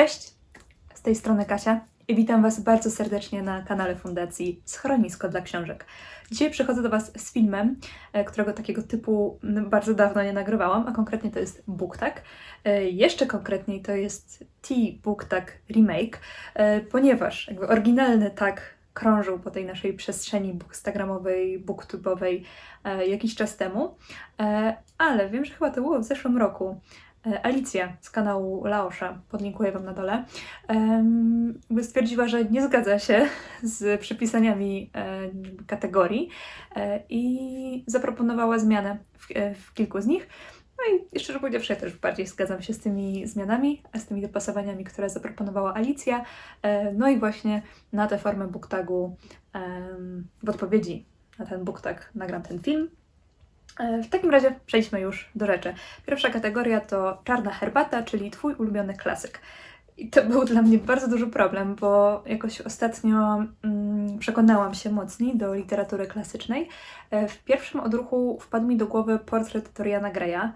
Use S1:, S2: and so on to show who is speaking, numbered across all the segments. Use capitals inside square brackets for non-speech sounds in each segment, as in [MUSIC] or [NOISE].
S1: Cześć, z tej strony Kasia i witam Was bardzo serdecznie na kanale Fundacji Schronisko dla Książek. Dzisiaj przychodzę do Was z filmem, e, którego takiego typu bardzo dawno nie nagrywałam, a konkretnie to jest BookTag. E, Jeszcze konkretniej to jest T-BookTag Remake, e, ponieważ jakby oryginalny tag krążył po tej naszej przestrzeni bookstagramowej, booktubowej jakiś czas temu, ale wiem, że chyba to było w zeszłym roku. E, Alicja z kanału Laosza, podlinkuję Wam na dole, stwierdziła, że nie zgadza się [LAUGHS] z przypisaniami e, kategorii e, i zaproponowała zmianę w, kilku z nich. No i szczerze powiedziawszy, ja też bardziej zgadzam się z tymi zmianami, z tymi dopasowaniami, które zaproponowała Alicja. No i właśnie na tę formę booktagu w odpowiedzi na ten booktag nagram ten film. E, W takim razie przejdźmy już do rzeczy. Pierwsza kategoria to czarna herbata, czyli Twój ulubiony klasyk. I to był dla mnie bardzo duży problem, bo jakoś ostatnio mm, przekonałam się mocniej do literatury klasycznej. E, W pierwszym odruchu wpadł mi do głowy portret Doriana Greya.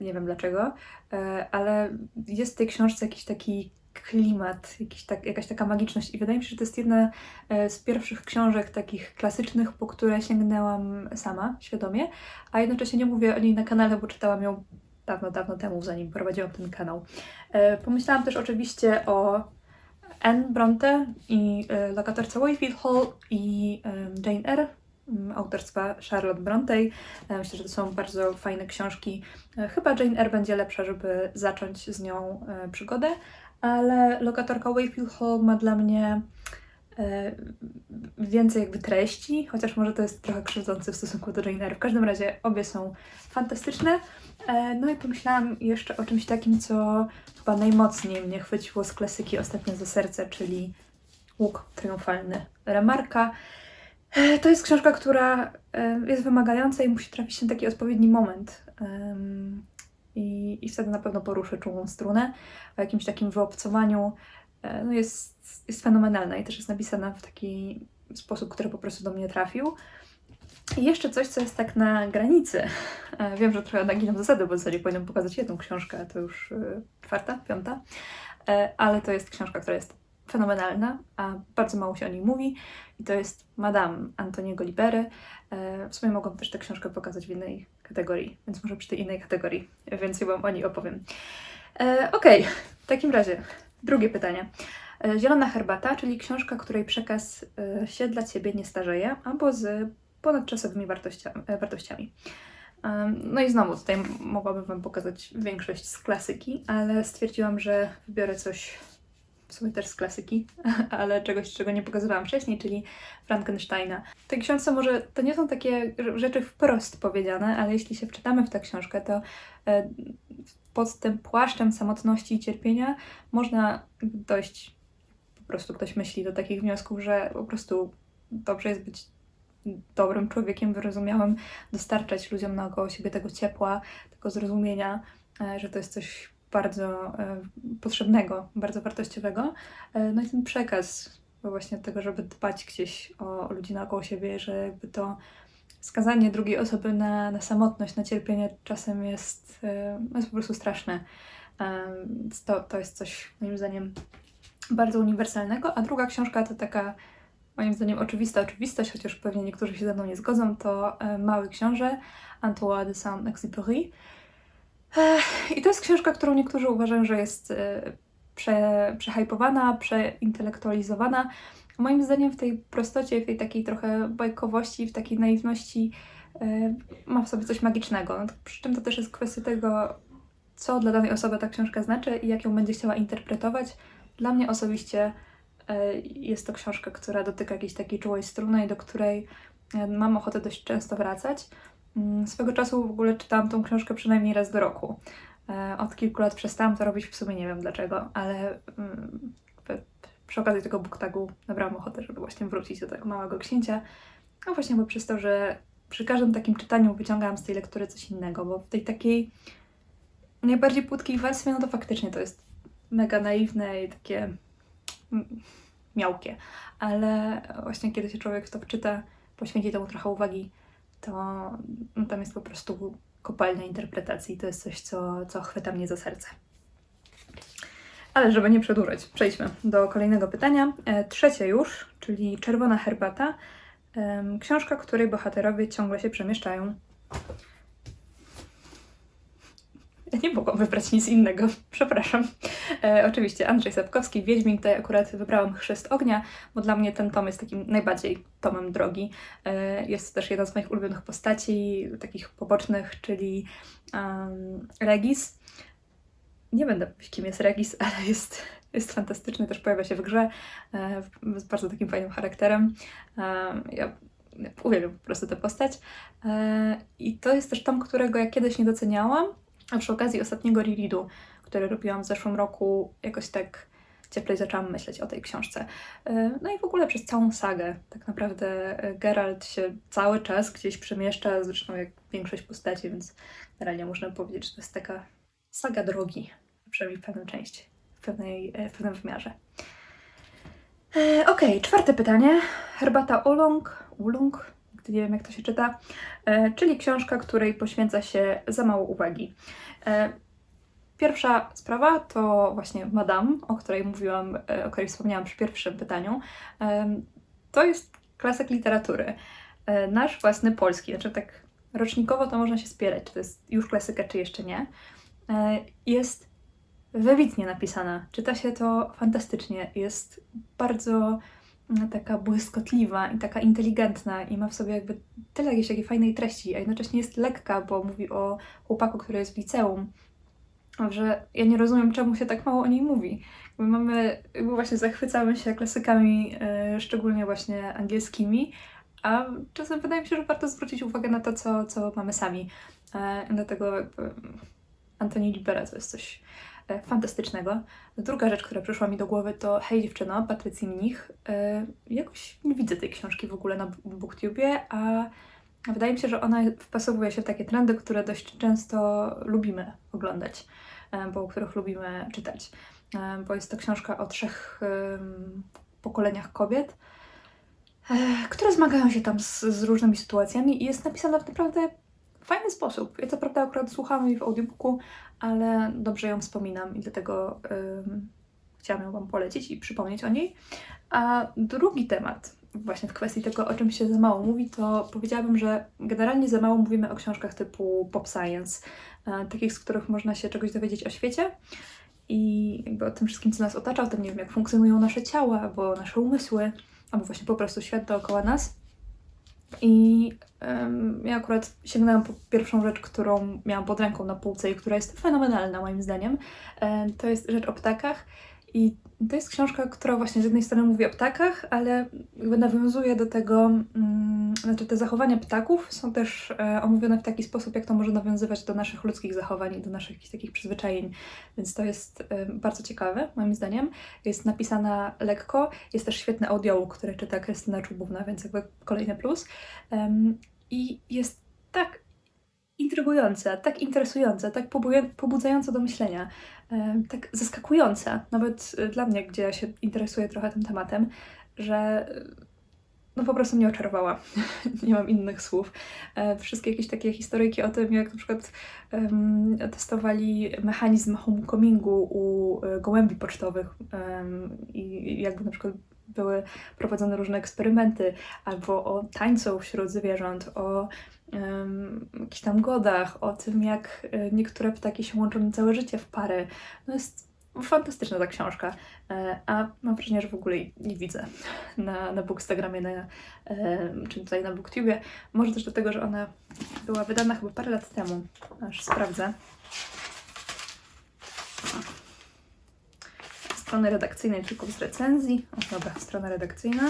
S1: Nie wiem dlaczego, e, ale jest w tej książce jakiś taki klimat, jakiś tak, jakaś taka magiczność i wydaje mi się, że to jest jedna e, z pierwszych książek takich klasycznych, po które sięgnęłam sama, świadomie, a jednocześnie nie mówię o niej na kanale, bo czytałam ją dawno, dawno temu, zanim prowadziłam ten kanał. E, Pomyślałam też oczywiście o Anne Bronte i e, lokatorce Wakefield Hall i Jane Eyre m, autorstwa Charlotte Bronte. E, Myślę, że to są bardzo fajne książki. Chyba Jane Eyre będzie lepsza, żeby zacząć z nią przygodę, ale lokatorka Wakefield Hall ma dla mnie e, więcej jakby treści, chociaż może to jest trochę krzywdzące w stosunku do Eyre. W każdym razie obie są fantastyczne. E, No i pomyślałam jeszcze o czymś takim, co chyba najmocniej mnie chwyciło z klasyki ostatnio za serce, czyli Łuk Triumfalny Remarka. E, To jest książka, która jest wymagająca i musi trafić na taki odpowiedni moment. I, I wtedy na pewno poruszy czułą strunę. O jakimś takim wyobcowaniu e, no jest, jest fenomenalna i też jest napisana w taki sposób, który po prostu do mnie trafił. I jeszcze coś, co jest tak na granicy. E, Wiem, że trochę naginam zasady, bo w zasadzie powinnam pokazać jedną książkę, a to już e, czwarta, piąta. Ale to jest książka, która jest fenomenalna, a bardzo mało się o niej mówi. I to jest Madame Antoniego Libery. E, W sumie mogłam też tę książkę pokazać w innej kategorii, więc może przy tej innej kategorii więcej Wam o niej opowiem. E, Okej, w takim razie drugie pytanie. E, Zielona herbata, czyli książka, której przekaz się dla Ciebie nie starzeje, albo z ponadczasowymi wartościa- wartościami. Em, No i znowu tutaj mogłabym Wam pokazać większość z klasyki, ale stwierdziłam, że wybiorę coś w sumie też z klasyki, [LAUGHS] ale czegoś, czego nie pokazywałam wcześniej, czyli Frankensteina. W tej książce może to nie są takie rzeczy wprost powiedziane, ale jeśli się wczytamy w tę książkę, to e, pod tym płaszczem samotności i cierpienia można dojść, po prostu ktoś myśli do takich wniosków, że po prostu dobrze jest być dobrym człowiekiem, wyrozumiałym, dostarczać ludziom naokoło siebie tego ciepła, tego zrozumienia, e, że to jest coś bardzo e, potrzebnego, bardzo wartościowego. E, No i ten przekaz właśnie tego, żeby dbać gdzieś o ludzi naokoło siebie, że jakby to skazanie drugiej osoby na, na samotność, na cierpienie czasem jest, e, no jest po prostu straszne. To, to jest coś moim zdaniem bardzo uniwersalnego. A druga książka to taka moim zdaniem oczywista oczywistość, chociaż pewnie niektórzy się ze mną nie zgodzą, to Mały Książę Antoine de Saint-Exupéry. I to jest książka, którą niektórzy uważają, że jest e, prze, przehypowana, przeintelektualizowana. Moim zdaniem w tej prostocie, w tej takiej trochę bajkowości, w takiej naiwności e, ma w sobie coś magicznego. No, przy czym to też jest kwestia tego, co dla danej osoby ta książka znaczy i jak ją będzie chciała interpretować. Dla mnie osobiście e, jest to książka, która dotyka jakiejś takiej czułej struny i do której mam ochotę dość często wracać. Mm, Swego czasu w ogóle czytałam tą książkę przynajmniej raz do roku. E, Od kilku lat przestałam to robić, w sumie nie wiem dlaczego, ale mm, przy okazji tego booktagu nabrałam ochotę, żeby właśnie wrócić do tego małego księcia. A właśnie bo przez to, że przy każdym takim czytaniu wyciągałam z tej lektury coś innego, bo w tej takiej najbardziej płytkiej warstwie, no to faktycznie to jest mega naiwne i takie mm, miałkie. Ale właśnie kiedy się człowiek w to wczyta, poświęci temu trochę uwagi, to no, tam jest po prostu kopalnia interpretacji. To jest coś, co, co chwyta mnie za serce. Ale żeby nie przedłużać, przejdźmy do kolejnego pytania. E, trzecie już, czyli Czerwona herbata. Książka, której bohaterowie ciągle się przemieszczają. [LAUGHS] Nie mogłam wybrać nic innego, przepraszam. E, oczywiście Andrzej Sapkowski, Wiedźmin, tutaj akurat wybrałam Chrzest Ognia, bo dla mnie ten tom jest takim najbardziej tomem drogi. E, jest to też jedna z moich ulubionych postaci, takich pobocznych, czyli um, Regis. Nie będę mówić, kim jest Regis, [LAUGHS] ale jest, jest fantastyczny, też pojawia się w grze, e, z bardzo takim fajnym charakterem. E, ja uwielbiam po prostu tę postać. E, I to jest też tom, którego ja kiedyś nie doceniałam, a przy okazji ostatniego rereadu, który robiłam w zeszłym roku, jakoś tak cieplej zaczęłam myśleć o tej książce. E, No i w ogóle przez całą sagę. Tak naprawdę e, Geralt się cały czas gdzieś przemieszcza, zresztą jak większość postaci, więc generalnie można powiedzieć, że to jest taka saga drogi, przynajmniej w pewnej części, w, pewnej, e, w pewnym wymiarze. E, Okej, czwarte pytanie. Herbata Oolong, Oolong, nie wiem jak to się czyta, e, czyli książka, której poświęca się za mało uwagi. E, Pierwsza sprawa to właśnie Madame, o której mówiłam, e, o której wspomniałam przy pierwszym pytaniu. To jest klasyk literatury. Nasz własny polski, znaczy tak rocznikowo to można się spierać, czy to jest już klasyka, czy jeszcze nie. Jest wybitnie napisana. Czyta się to fantastycznie. Jest bardzo taka błyskotliwa i taka inteligentna i ma w sobie jakby tyle jakiejś takiej fajnej treści, a jednocześnie jest lekka, bo mówi o chłopaku, który jest w liceum. Że ja nie rozumiem, czemu się tak mało o niej mówi. Jakby mamy, jakby właśnie zachwycamy się klasykami, e, szczególnie właśnie angielskimi, a czasem wydaje mi się, że warto zwrócić uwagę na to, co, co mamy sami. E, dlatego jakby Antoni Libera to jest coś fantastycznego. Druga rzecz, która przyszła mi do głowy to Hej dziewczyno, Patrycji Mnich. E, jakoś nie widzę tej książki w ogóle na BookTubie, a wydaje mi się, że ona wpasowuje się w takie trendy, które dość często lubimy oglądać, e, bo o których lubimy czytać. E, bo jest to książka o trzech pokoleniach kobiet, e, które zmagają się tam z, z różnymi sytuacjami i jest napisana naprawdę fajny sposób. Ja co prawda akurat słuchałam jej w audiobooku, ale dobrze ją wspominam i dlatego ym, chciałam ją Wam polecić i przypomnieć o niej. A drugi temat, właśnie w kwestii tego, o czym się za mało mówi, to powiedziałabym, że generalnie za mało mówimy o książkach typu pop science, e, takich, z których można się czegoś dowiedzieć o świecie i jakby o tym wszystkim, co nas otacza, o tym, nie wiem, jak funkcjonują nasze ciała, albo nasze umysły, albo właśnie po prostu świat dookoła nas. I em, ja akurat sięgnęłam po pierwszą rzecz, którą miałam pod ręką na półce i która jest fenomenalna moim zdaniem. To jest rzecz o ptakach. I to jest książka, która właśnie z jednej strony mówi o ptakach, ale jakby nawiązuje do tego, mm, znaczy te zachowania ptaków są też e, omówione w taki sposób, jak to może nawiązywać do naszych ludzkich zachowań i do naszych jakichś takich przyzwyczajeń. Więc to jest e, bardzo ciekawe, moim zdaniem. Jest napisana lekko, jest też świetny audiobook, który czyta Krystyna Czubówna, więc jakby kolejny plus. I jest tak intrygująca, tak interesująca, tak pobudzająca do myślenia, tak zaskakująca, nawet e, dla mnie, gdzie ja się interesuję trochę tym tematem, że no po prostu mnie oczarowała. [LAUGHS] Nie mam innych słów. E, Wszystkie jakieś takie historyjki o tym, jak na przykład em, testowali mechanizm homecomingu u e, gołębi pocztowych em, i jakby na przykład były prowadzone różne eksperymenty, albo o tańcu wśród zwierząt, o em, jakichś tam godach, o tym, jak e, niektóre ptaki się łączą na całe życie w pary. No jest fantastyczna ta książka, e, a mam wrażenie, że w ogóle nie widzę na, na Bookstagramie, na, czy tutaj na Booktubie. Może też dlatego, że ona była wydana chyba parę lat temu, aż sprawdzę. Strony redakcyjnej tylko z recenzji. O, dobra, strona redakcyjna.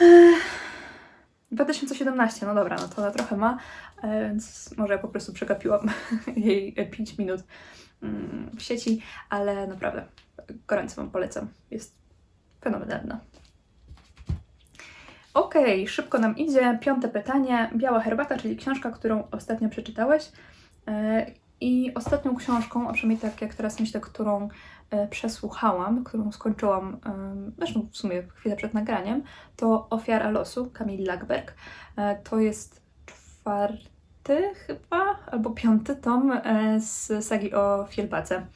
S1: Ech, 2017, no dobra, no to ona trochę ma, e, więc może ja po prostu przegapiłam [LAUGHS] jej 5 minut mm, w sieci, ale naprawdę gorąco Wam polecam. Jest fenomenalna. Okej, szybko nam idzie. Piąte pytanie. Biała herbata, czyli książka, którą ostatnio przeczytałeś. E, I ostatnią książką, a przynajmniej tak jak teraz myślę, którą e, przesłuchałam, którą skończyłam, zresztą w sumie chwilę przed nagraniem, to Ofiara losu Kamil Lackberg. E, To jest czwarty chyba, albo piąty tom e, z sagi o Fielbace.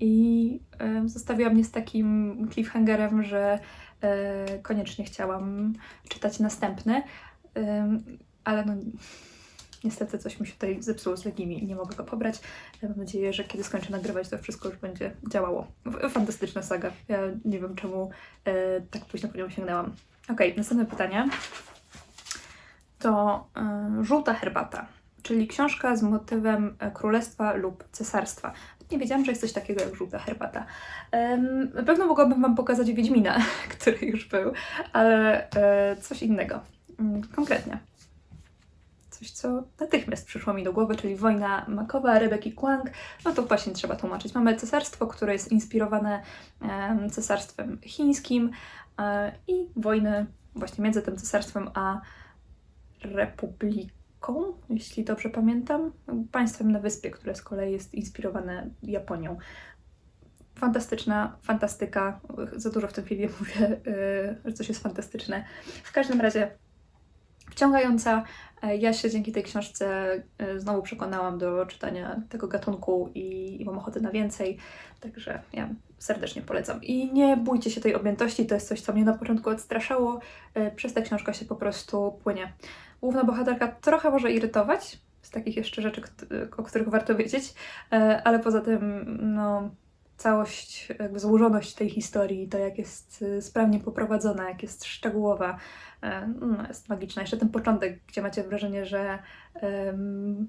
S1: i e, zostawiła mnie z takim cliffhangerem, że e, koniecznie chciałam czytać następny, ale no niestety coś mi się tutaj zepsuło z legimi i nie mogę go pobrać. Ja mam nadzieję, że kiedy skończę nagrywać, to wszystko już będzie działało. Fantastyczna saga. Ja nie wiem, czemu e, tak późno po nią sięgnęłam. Okej, następne pytanie. To e, Żółta herbata, czyli książka z motywem e, królestwa lub cesarstwa. Nie wiedziałam, że jest coś takiego jak żółta herbata. Na pewno mogłabym Wam pokazać Wiedźmina, [LAUGHS] który już był, ale e, coś innego. Mm, Konkretnie. Coś, co natychmiast przyszło mi do głowy, czyli wojna makowa Rebeki Kwang. No to właśnie trzeba tłumaczyć. Mamy cesarstwo, które jest inspirowane em, cesarstwem chińskim e, i wojny właśnie między tym cesarstwem a republiką, jeśli dobrze pamiętam. Państwem na wyspie, które z kolei jest inspirowane Japonią. Fantastyczna, fantastyka. Za dużo w tym filmie [LAUGHS] mówię, yy, że coś jest fantastyczne. W każdym razie wciągająca. E, Ja się dzięki tej książce e, znowu przekonałam do czytania tego gatunku i, i mam ochotę na więcej, także ja serdecznie polecam. I nie bójcie się tej objętości, to jest coś, co mnie na początku odstraszało. E, Przez tę książkę się po prostu płynie. Główna bohaterka trochę może irytować, z takich jeszcze rzeczy, o których warto wiedzieć, ale poza tym, no, całość, jakby złożoność tej historii, to jak jest e, sprawnie poprowadzona, jak jest szczegółowa, e, no, jest magiczna. Jeszcze ten początek, gdzie macie wrażenie, że em,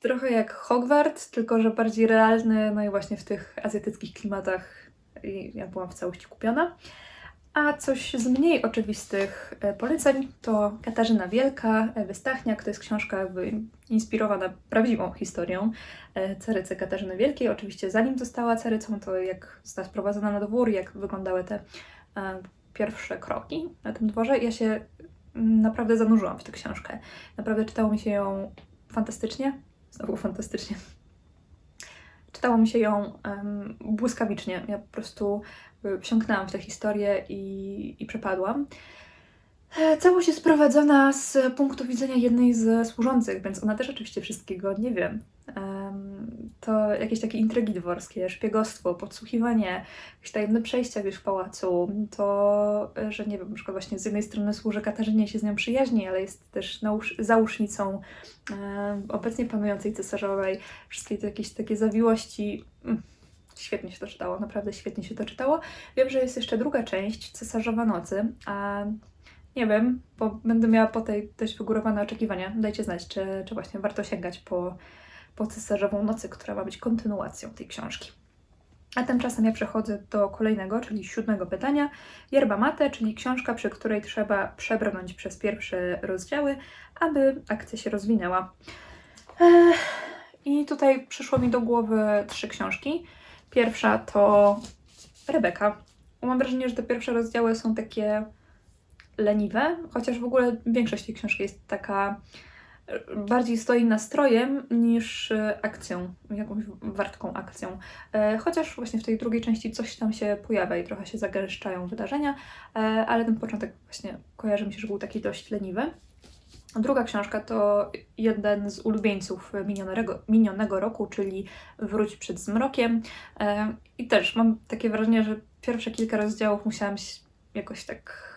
S1: trochę jak Hogwart, tylko że bardziej realny, no i właśnie w tych azjatyckich klimatach i ja byłam w całości kupiona. A coś z mniej oczywistych e, poleceń to Katarzyna Wielka, Ewy Stachniak. To jest książka jakby inspirowana prawdziwą historią e, carycy Katarzyny Wielkiej. Oczywiście zanim została carycą, to jak została sprowadzona na dwór, jak wyglądały te e, pierwsze kroki na tym dworze. Ja się mm, naprawdę zanurzyłam w tę książkę. Naprawdę czytało mi się ją fantastycznie. Znowu fantastycznie. Czytało mi się ją em, błyskawicznie. Ja po prostu y, wsiąknęłam w tę historię i, i przepadłam. E, Całość jest prowadzona z punktu widzenia jednej ze służących, więc ona też oczywiście wszystkiego nie wie. Em, To jakieś takie intrygi dworskie, szpiegostwo, podsłuchiwanie, jakieś tajemne przejścia wiesz, w pałacu, to, e, że nie wiem, na przykład właśnie z jednej strony służy Katarzynie się z nią przyjaźni, ale jest też załóżnicą em, obecnie panującej cesarzowej, wszystkie te jakieś takie zawiłości. Mm, Świetnie się to czytało, naprawdę świetnie się to czytało. Wiem, że jest jeszcze druga część, Cesarzowa Nocy, a nie wiem, bo będę miała po tej dość wygórowane oczekiwania. Dajcie znać, czy, czy właśnie warto sięgać po, po Cesarzową Nocy, która ma być kontynuacją tej książki. A tymczasem ja przechodzę do kolejnego, czyli siódmego pytania. Yerba Mate, czyli książka, przy której trzeba przebrnąć przez pierwsze rozdziały, aby akcja się rozwinęła. I tutaj przyszło mi do głowy trzy książki. Pierwsza to Rebeka. Mam wrażenie, że te pierwsze rozdziały są takie leniwe, chociaż w ogóle większość tej książki jest taka e, bardziej stoi nastrojem niż e, akcją, jakąś wartką akcją. E, Chociaż właśnie w tej drugiej części coś tam się pojawia i trochę się zagęszczają wydarzenia, ale ten początek właśnie kojarzy mi się, że był taki dość leniwy. Druga książka to jeden z ulubieńców minionego, minionego roku, czyli Wróć przed zmrokiem. I też mam takie wrażenie, że pierwsze kilka rozdziałów musiałam jakoś tak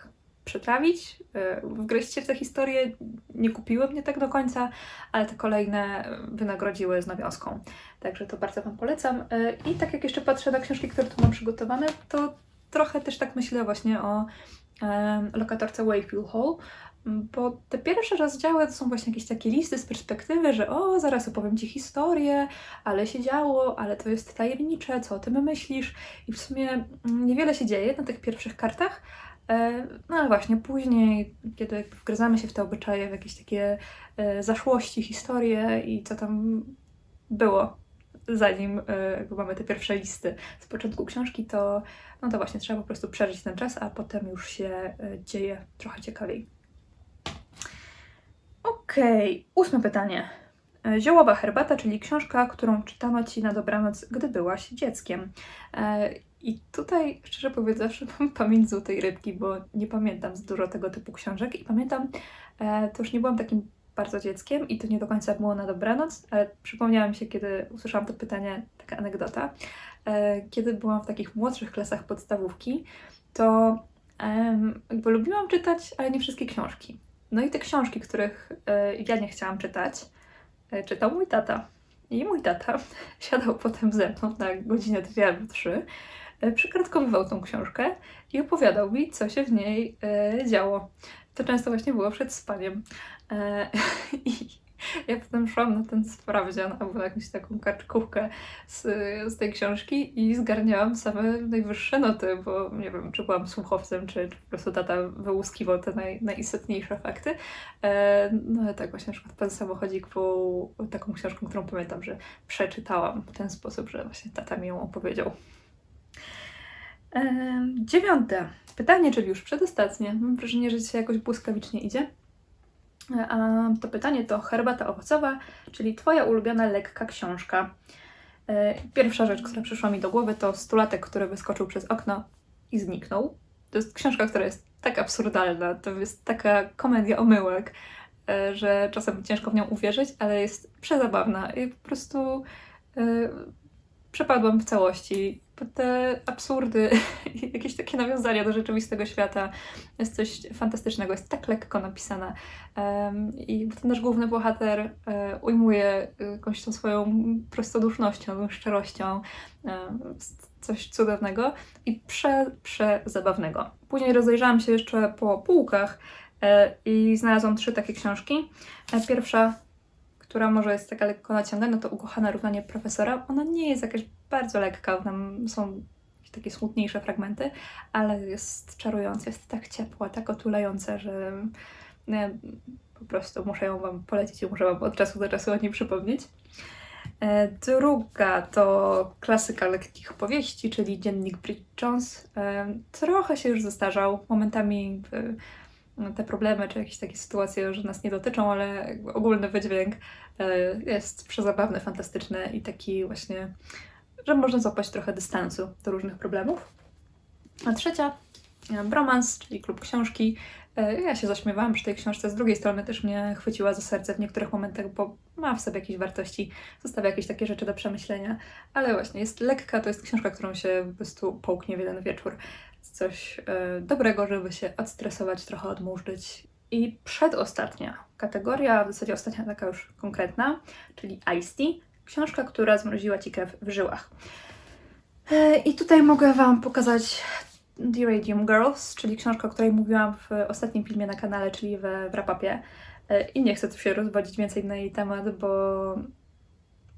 S1: przetrawić, wgryźć się w tę historię. Nie kupiły mnie tak do końca, ale te kolejne wynagrodziły z nawiązką. Także to bardzo Wam polecam. E, I tak jak jeszcze patrzę na książki, które tu mam przygotowane, to trochę też tak myślę właśnie o lokatorce Wakefield Hall, bo te pierwsze rozdziały to są właśnie jakieś takie listy z perspektywy, że o, zaraz opowiem Ci historię, ale się działo, ale to jest tajemnicze, co o tym myślisz? I w sumie mm, niewiele się dzieje na tych pierwszych kartach, no ale właśnie później, kiedy wgryzamy się w te obyczaje, w jakieś takie e, zaszłości, historie i co tam było zanim e, mamy te pierwsze listy z początku książki, to no to właśnie trzeba po prostu przeżyć ten czas, a potem już się e, dzieje trochę ciekawiej. Okej, ósme pytanie. E, Ziołowa herbata, czyli książka, którą czytano Ci na dobranoc, gdy byłaś dzieckiem. E, I tutaj, szczerze powiedziawszy, mam [LAUGHS] pamięć złotej rybki, bo nie pamiętam za dużo tego typu książek i pamiętam, e, to już nie byłam takim bardzo dzieckiem i to nie do końca było na dobranoc, ale przypomniałam się, kiedy usłyszałam to pytanie taka anegdota. E, Kiedy byłam w takich młodszych klasach podstawówki, to em, jakby lubiłam czytać, ale nie wszystkie książki. No i te książki, których e, ja nie chciałam czytać, e, czytał mój tata. I mój tata [LAUGHS] siadał potem ze mną na godzinę, dwie albo trzy, e, przykartkowywał tą książkę i opowiadał mi, co się w niej e, działo. To często właśnie było przed spaniem. E, [LAUGHS] I ja potem szłam na ten sprawdzian albo na jakąś taką kartkówkę z, z tej książki i zgarniałam same najwyższe noty, bo nie wiem, czy byłam słuchowcem, czy, czy po prostu tata wyłuskiwał te naj, najistotniejsze fakty. E, no ale tak właśnie na przykład Pan Samochodzik był taką książką, którą pamiętam, że przeczytałam w ten sposób, że właśnie tata mi ją opowiedział. Dziewiąte pytanie, czyli już przedostatnie. Mam wrażenie, że dzisiaj jakoś błyskawicznie idzie. E, A to pytanie to herbata owocowa, czyli Twoja ulubiona lekka książka. E, Pierwsza rzecz, która przyszła mi do głowy, to stulatek, który wyskoczył przez okno i zniknął. To jest książka, która jest tak absurdalna, to jest taka komedia omyłek, e, że czasem ciężko w nią uwierzyć, ale jest przezabawna i po prostu e, przepadłam w całości. Te absurdy, [LAUGHS] jakieś takie nawiązania do rzeczywistego świata jest coś fantastycznego, jest tak lekko napisana. Em, I ten nasz główny bohater e, ujmuje jakąś tą swoją prostodusznością, szczerością, coś cudownego i prze, prze zabawnego. Później rozejrzałam się jeszcze po półkach e, i znalazłam trzy takie książki. E, Pierwsza, która może jest taka lekko naciągana, to Ukochane równanie profesora. Ona nie jest jakaś bardzo lekka, tam są takie smutniejsze fragmenty, ale jest czarująca, jest tak ciepła, tak otulająca, że e, po prostu muszę ją Wam polecić i muszę Wam od czasu do czasu o niej przypomnieć. E, Druga to klasyka lekkich opowieści, czyli dziennik Bridget Jones. E, Trochę się już zestarzał. Momentami no, te problemy czy jakieś takie sytuacje, że nas nie dotyczą, ale ogólny wydźwięk e, jest przezabawny, fantastyczny i taki właśnie, że można złapać trochę dystansu do różnych problemów. A trzecia, e, Bromans, czyli klub książki. E, Ja się zaśmiewałam przy tej książce, z drugiej strony też mnie chwyciła za serce w niektórych momentach, bo ma w sobie jakieś wartości, zostawia jakieś takie rzeczy do przemyślenia, ale właśnie jest lekka, to jest książka, którą się po prostu połknie w jeden wieczór. Coś e, dobrego, żeby się odstresować, trochę odmurzyć. I przedostatnia kategoria, w zasadzie ostatnia taka już konkretna, czyli Ice Tea, książka, która zmroziła Ci krew w żyłach. E, I tutaj mogę Wam pokazać The Radium Girls, czyli książka, o której mówiłam w ostatnim filmie na kanale, czyli we Wrapapie. E, I nie chcę tu się rozwodzić więcej na jej temat, bo,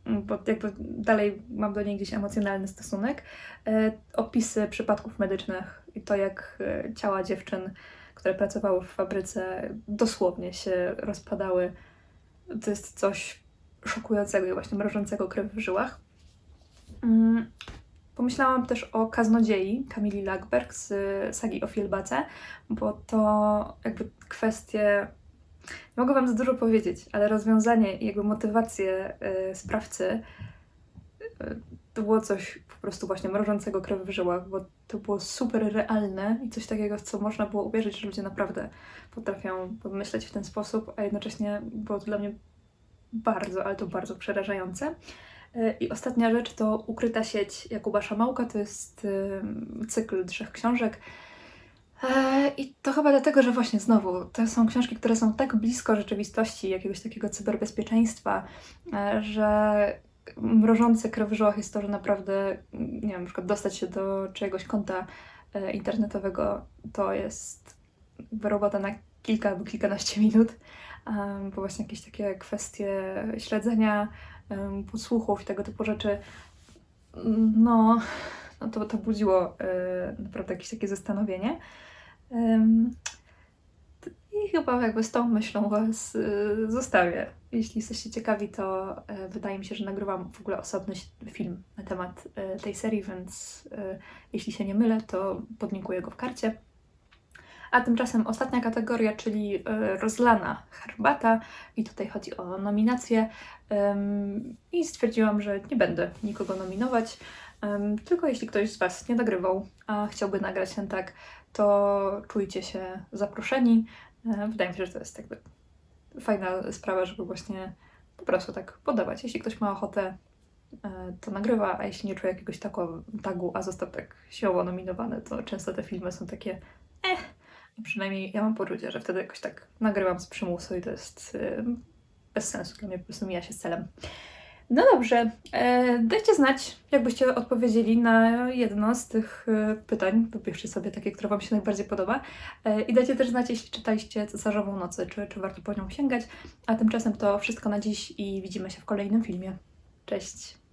S1: bo jakby dalej mam do niej gdzieś emocjonalny stosunek. E, Opisy przypadków medycznych i to, jak e, ciała dziewczyn, które pracowały w fabryce, dosłownie się rozpadały. To jest coś szokującego i właśnie mrożącego krew w żyłach. Mm, Pomyślałam też o kaznodziei Kamili Lackberg z sagi o Filbace, bo to jakby kwestie. Mogę Wam za dużo powiedzieć, ale rozwiązanie i jakby motywację y, sprawcy y, to było coś po prostu właśnie mrożącego krew w żyłach, bo to było super realne i coś takiego, w co można było uwierzyć, że ludzie naprawdę potrafią myśleć w ten sposób, a jednocześnie było to dla mnie bardzo, ale to bardzo przerażające. E, I ostatnia rzecz to Ukryta sieć Jakuba Szamałka. To jest cykl trzech książek. E, I to chyba dlatego, że właśnie znowu to są książki, które są tak blisko rzeczywistości, jakiegoś takiego cyberbezpieczeństwa, e, że mrożące krew w żyłach jest to, że naprawdę, nie wiem, na przykład dostać się do czyjegoś konta e, internetowego to jest robota na kilka albo kilkanaście minut, bo właśnie jakieś takie kwestie śledzenia podsłuchów i tego typu rzeczy, no, no to, to budziło naprawdę jakieś takie zastanowienie. I chyba jakby z tą myślą Was e, zostawię. Jeśli jesteście ciekawi, to e, wydaje mi się, że nagrywam w ogóle osobny film na temat e, tej serii, więc e, jeśli się nie mylę, to podlinkuję go w karcie. A tymczasem ostatnia kategoria, czyli rozlana herbata. I tutaj chodzi o nominację. I stwierdziłam, że nie będę nikogo nominować. Tylko jeśli ktoś z Was nie nagrywał, a chciałby nagrać ten tak, to czujcie się zaproszeni. E, Wydaje mi się, że to jest jakby fajna sprawa, żeby właśnie po prostu tak podawać. Jeśli ktoś ma ochotę, e, to nagrywa, a jeśli nie czuje jakiegoś tako, tagu, a został tak siłowo nominowany, to często te filmy są takie eh. Przynajmniej ja mam poczucie, że wtedy jakoś tak nagrywam z przymusu i to jest y, bez sensu dla mnie, po prostu mija się z celem. No dobrze, e, dajcie znać, jakbyście odpowiedzieli na jedno z tych e, pytań. Wybierzcie sobie takie, które Wam się najbardziej podoba. E, I dajcie też znać, jeśli czytaliście Cesarzową Nocy, czy, czy warto po nią sięgać. A tymczasem to wszystko na dziś i widzimy się w kolejnym filmie. Cześć!